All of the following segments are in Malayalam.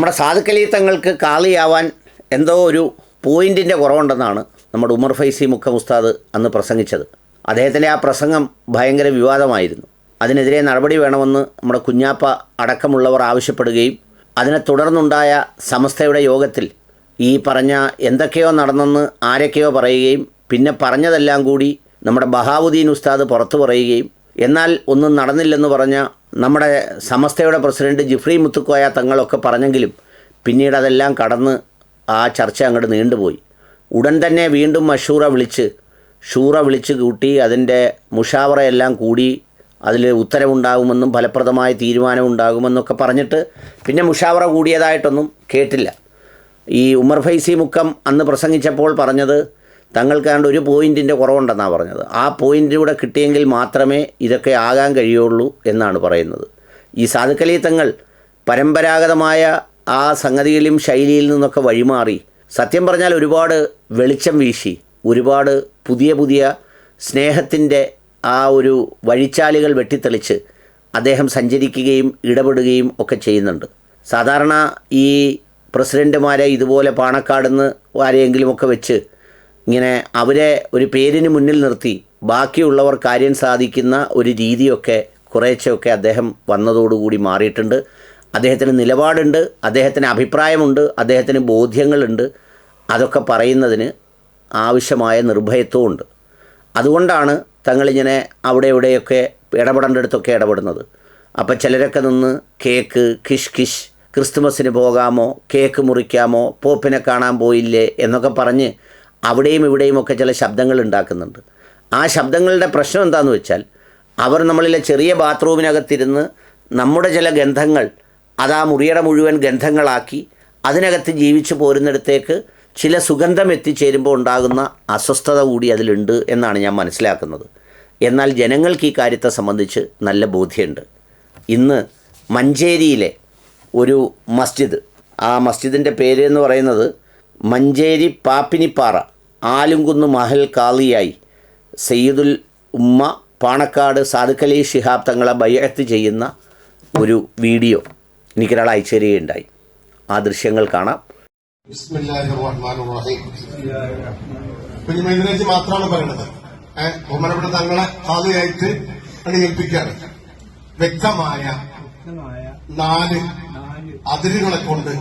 നമ്മുടെ സാധുക്കലീത്തങ്ങൾക്ക് കാളിയാവാൻ എന്തോ ഒരു പോയിന്റിന്റെ കുറവുണ്ടെന്നാണ് നമ്മുടെ ഉമർ ഫൈസി മുഖം ഉസ്താദ് അന്ന് പ്രസംഗിച്ചത്. അദ്ദേഹത്തിന്റെ ആ പ്രസംഗം ഭയങ്കര വിവാദമായിരുന്നു. അതിനെതിരെ നടപടി വേണമെന്ന് നമ്മുടെ കുഞ്ഞാപ്പ അടക്കമുള്ളവർ ആവശ്യപ്പെടുകയും അതിനെ തുടർന്നുണ്ടായ സമസ്തയുടെ യോഗത്തിൽ ഈ പറഞ്ഞ എന്തൊക്കെയോ നടന്നെന്ന് ആരൊക്കെയോ പറയുകയും പിന്നെ പറഞ്ഞതെല്ലാം കൂടി നമ്മുടെ ബഹാവുദ്ദീൻ ഉസ്താദ് പുറത്തു പറയുകയും എന്നാൽ ഒന്നും നടന്നില്ലെന്ന് പറഞ്ഞ നമ്മുടെ സമസ്തയുടെ പ്രസിഡന്റ് ജിഫ്രി മുത്തുക്കോയ തങ്ങളൊക്കെ പറഞ്ഞെങ്കിലും പിന്നീട് അതെല്ലാം കടന്ന് ആ ചർച്ച അങ്ങോട്ട് നീണ്ടുപോയി. ഉടൻ തന്നെ വീണ്ടും മഷൂറ വിളിച്ച് ഷൂറ വിളിച്ച് കൂട്ടി അതിന്റെ മുഷാവറയെല്ലാം കൂടി അതിൽ ഉത്തരവുണ്ടാകുമെന്നും ഫലപ്രദമായ തീരുമാനം ഉണ്ടാകുമെന്നൊക്കെ പറഞ്ഞിട്ട് പിന്നെ മുഷാവറ കൂടിയതായിട്ടൊന്നും കേട്ടില്ല. ഈ ഉമർ ഫൈസി മുക്കം അന്ന് പ്രസംഗിച്ചപ്പോൾ പറഞ്ഞത് തങ്ങൾക്കാണ്ട് ഒരു പോയിന്റിന്റെ കുറവുണ്ടെന്നാണ് പറഞ്ഞത്. ആ പോയിന്റിലൂടെ കിട്ടിയെങ്കിൽ മാത്രമേ ഇതൊക്കെ ആകാൻ കഴിയുള്ളൂ എന്നാണ് പറയുന്നത്. ഈ സാധുക്കലി തങ്ങൾ പരമ്പരാഗതമായ ആ സംഗതിയിലും ശൈലിയിൽ നിന്നൊക്കെ വഴിമാറി. സത്യം പറഞ്ഞാൽ ഒരുപാട് വെളിച്ചം വീശി ഒരുപാട് പുതിയ പുതിയ സ്നേഹത്തിന്റെ ആ ഒരു വഴിച്ചാലുകൾ വെട്ടിത്തെളിച്ച് അദ്ദേഹം സഞ്ചരിക്കുകയും ഇടപെടുകയും ഒക്കെ ചെയ്യുന്നുണ്ട്. സാധാരണ ഈ പ്രസിഡന്റുമാരെ ഇതുപോലെ പാണക്കാടുന്ന് ആരെയെങ്കിലുമൊക്കെ വെച്ച് ഇങ്ങനെ അവരെ ഒരു പേരിന് മുന്നിൽ നിർത്തി ബാക്കിയുള്ളവർ കാര്യം സാധിക്കുന്ന ഒരു രീതിയൊക്കെ കുറേശ്ശെയൊക്കെ അദ്ദേഹം വന്നതോടുകൂടി മാറിയിട്ടുണ്ട്. അദ്ദേഹത്തിന് നിലപാടുണ്ട് അദ്ദേഹത്തിന് അഭിപ്രായമുണ്ട് അദ്ദേഹത്തിന് ബോധ്യങ്ങളുണ്ട്. അതൊക്കെ പറയുന്നതിന് ആവശ്യമായ നിർഭയത്വമുണ്ട്. അതുകൊണ്ടാണ് തങ്ങളിങ്ങനെ അവിടെ ഇവിടെയൊക്കെ ഇടപെടേണ്ടടുത്തൊക്കെ ഇടപെടുന്നത്. അപ്പം ചിലരൊക്കെ നിന്ന് കേക്ക് കിഷ് കിഷ് ക്രിസ്തുമസിന് പോകാമോ കേക്ക് മുറിക്കാമോ പോപ്പിനെ കാണാൻ പോയില്ലേ എന്നൊക്കെ പറഞ്ഞ് അവിടെയും ഇവിടെയും ഒക്കെ ചില ശബ്ദങ്ങൾ ഉണ്ടാക്കുന്നുണ്ട്. ആ ശബ്ദങ്ങളുടെ പ്രശ്നം എന്താണെന്ന് വെച്ചാൽ അവർ നമ്മളിലെ ചെറിയ ബാത്റൂമിനകത്തിരുന്ന് നമ്മുടെ ചില ഗന്ധങ്ങൾ അത് ആ മുറിയുടെ മുഴുവൻ ഗന്ധങ്ങളാക്കി അതിനകത്ത് ജീവിച്ചു പോരുന്നിടത്തേക്ക് ചില സുഗന്ധം എത്തിച്ചേരുമ്പോൾ ഉണ്ടാകുന്ന അസ്വസ്ഥത കൂടി അതിലുണ്ട് എന്നാണ് ഞാൻ മനസ്സിലാക്കുന്നത്. എന്നാൽ ജനങ്ങൾക്ക് ഈ കാര്യത്തെ സംബന്ധിച്ച് നല്ല ബോധ്യമുണ്ട്. ഇന്ന് മഞ്ചേരിയിലെ ഒരു മസ്ജിദ് ആ മസ്ജിദിന്റെ പേര് എന്ന് പറയുന്നത് മഞ്ചേരി പാപ്പിനിപ്പാറ ആലുംകുന്ന് മഹൽ കാളിയായി. സയ്യിദുൽ ഉമ്മ പാണക്കാട് സാദുക്കലി ശിഹാബ് തങ്ങളെ ബയ്യത്ത് ചെയ്യുന്ന ഒരു വീഡിയോ എനിക്കൊരാൾ അയച്ചു തരികയുണ്ടായി ആ ദൃശ്യങ്ങൾ കാണാം. കുഞ്ഞുമൈദിനേജ് മാത്രമാണ് പറയുന്നത് ബഹുമാനപ്പെട്ട തങ്ങളെ കാളിയായിട്ട് അണിയേൽപ്പിക്കുകയാണ് വ്യക്തമായ നാല് അതിരുകളെ കൊണ്ട്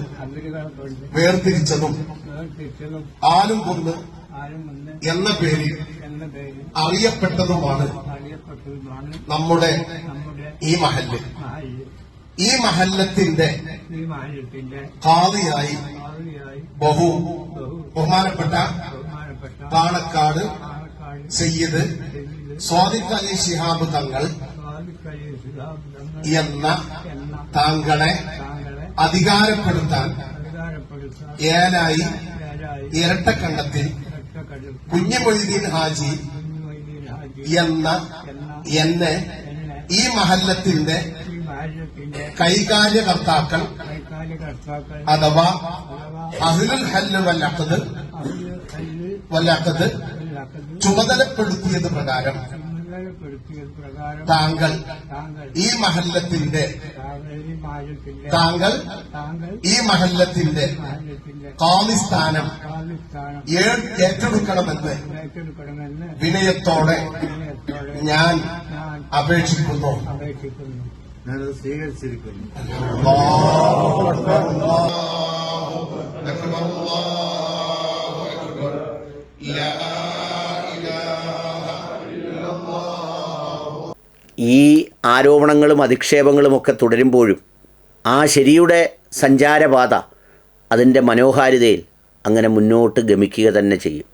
വേർതിരിച്ചതും ആരും കൊണ്ട് എന്ന പേരിൽ അറിയപ്പെട്ടതുമാണ് നമ്മുടെ ഈ മഹല്ല്. ഈ മഹല്ലത്തിന്റെ ഭാവിയായി ബഹു ബഹു ബഹുമാനപ്പെട്ട പാണക്കാട് സയ്യിദ് സ്വാദിഖ് അലി ശിഹാബ് തങ്ങൾ എന്ന താങ്കളെ അധികാരപ്പെടുത്താൻ ഏലായി ഇരട്ടക്കണ്ടത്തിൽ കുഞ്ഞുമൊയ്തീൻ ഹാജി എന്ന എന്ന ഈ മഹല്ലത്തിന്റെ കൈകാര്യകർത്താക്കൾ അഥവാ അഹ്ലുൽ ഹല്ല് വല്ലാത്തത് വല്ലാത്തത് ചുമതലപ്പെടുത്തിയത് പ്രകാരം താങ്കൾ താങ്കൾ ഈ മഹല്ലത്തിന്റെ താങ്കൾ ഈ മഹല്ലത്തിന്റെ കാമിസ്ഥാനം ഏറ്റെടുക്കണമെന്ന് ഏറ്റെടുക്കണമെന്ന് വിനയത്തോടെ ഞാൻ ഞാൻ അപേക്ഷിക്കുന്നു. അപേക്ഷിക്കുന്നു. ഞാനത് സ്വീകരിച്ചിരിക്കുന്നു. ഈ ആരോപണങ്ങളും അധിക്ഷേപങ്ങളും ഒക്കെ തുടരുമ്പോഴും ആ ശരിയുടെ സഞ്ചാരപാത അതിന്റെ മനോഹാരിതയിൽ അങ്ങനെ മുന്നോട്ട് ഗമിക്കുക തന്നെ ചെയ്യും.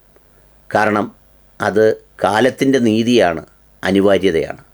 കാരണം അത് കാലത്തിന്റെ നീതിയാണ് അനിവാര്യതയാണ്.